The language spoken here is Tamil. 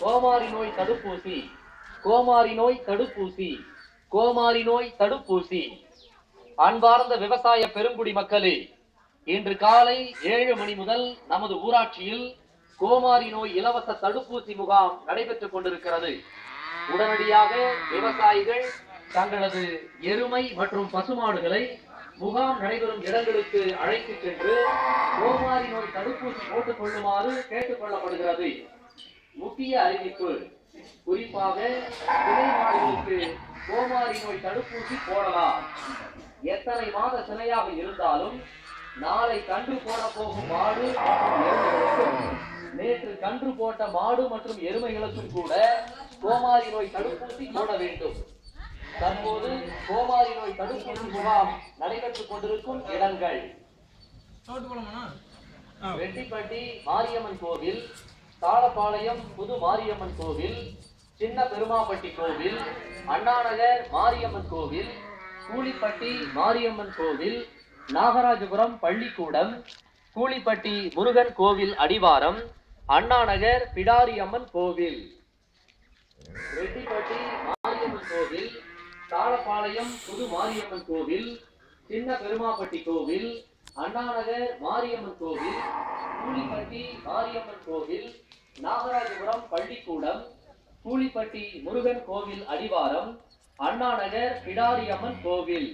கோமாரி நோய் தடுப்பூசி. கோமாரி நோய் தடுப்பூசி. கோமாரி நோய் தடுப்பூசி. அன்பார்ந்த விவசாய பெருங்குடி மக்களே இன்று காலை ஏழு மணி முதல் நமது ஊராட்சியில் கோமாரி நோய் இலவச தடுப்பூசி முகாம் நடைபெற்றுக் கொண்டிருக்கிறது. உடனடியாக விவசாயிகள் தங்களது எருமை மற்றும் பசுமாடுகளை முகாம் நடைபெறும் இடங்களுக்கு அழைத்துச் சென்று கோமாரி நோய் தடுப்பூசி போட்டுக் கொள்ளுமாறு கேட்டுக் கொள்ளப்படுகிறது. முக்கிய அறிவிப்பு. குறிப்பாக சினை மாடுகளுக்கு கோமாரி நோய் தடுப்பூசி போடலாம். எத்தனை மாத சினையாக இருந்தாலும் நாளை கன்று போட போகும் மாடு நேற்று கன்று போட்ட மாடு மற்றும் எருமைகளுக்கும் கூட கோமாரி நோய் தடுப்பூசி போட வேண்டும். தற்போது கோமாரி நோய் தடுப்பூசி முகாம் நடைபெற்றுக் கொண்டிருக்கும் இடங்கள். வெட்டிப்பட்டி மாரியம்மன் கோவில் தாளப்பாளையம் புது மாரியம்மன் கோவில் சின்ன பெருமாப்பட்டி கோவில் அண்ணாநகர் மாரியம்மன் கோவில் கூலிப்பட்டி மாரியம்மன் கோவில் நாகராஜபுரம் பள்ளிக்கூடம் கூலிப்பட்டி முருகன் கோவில் அடிவாரம் அண்ணாநகர் பிடாரியம்மன் கோவில். ரெட்டிப்பட்டி மாரியம்மன் கோவில் தாளப்பாளையம் புது மாரியம்மன் கோவில் சின்ன பெருமாப்பட்டி கோவில் அண்ணாநகர் மாரியம்மன் கோவில் கூலிப்பட்டி மாரியம்மன் கோவில் நாகராஜபுரம் பள்ளிக்கூடம் கூலிப்பட்டி முருகன் கோவில் அடிவாரம் அண்ணாநகர் பிடாரியம்மன் கோவில்.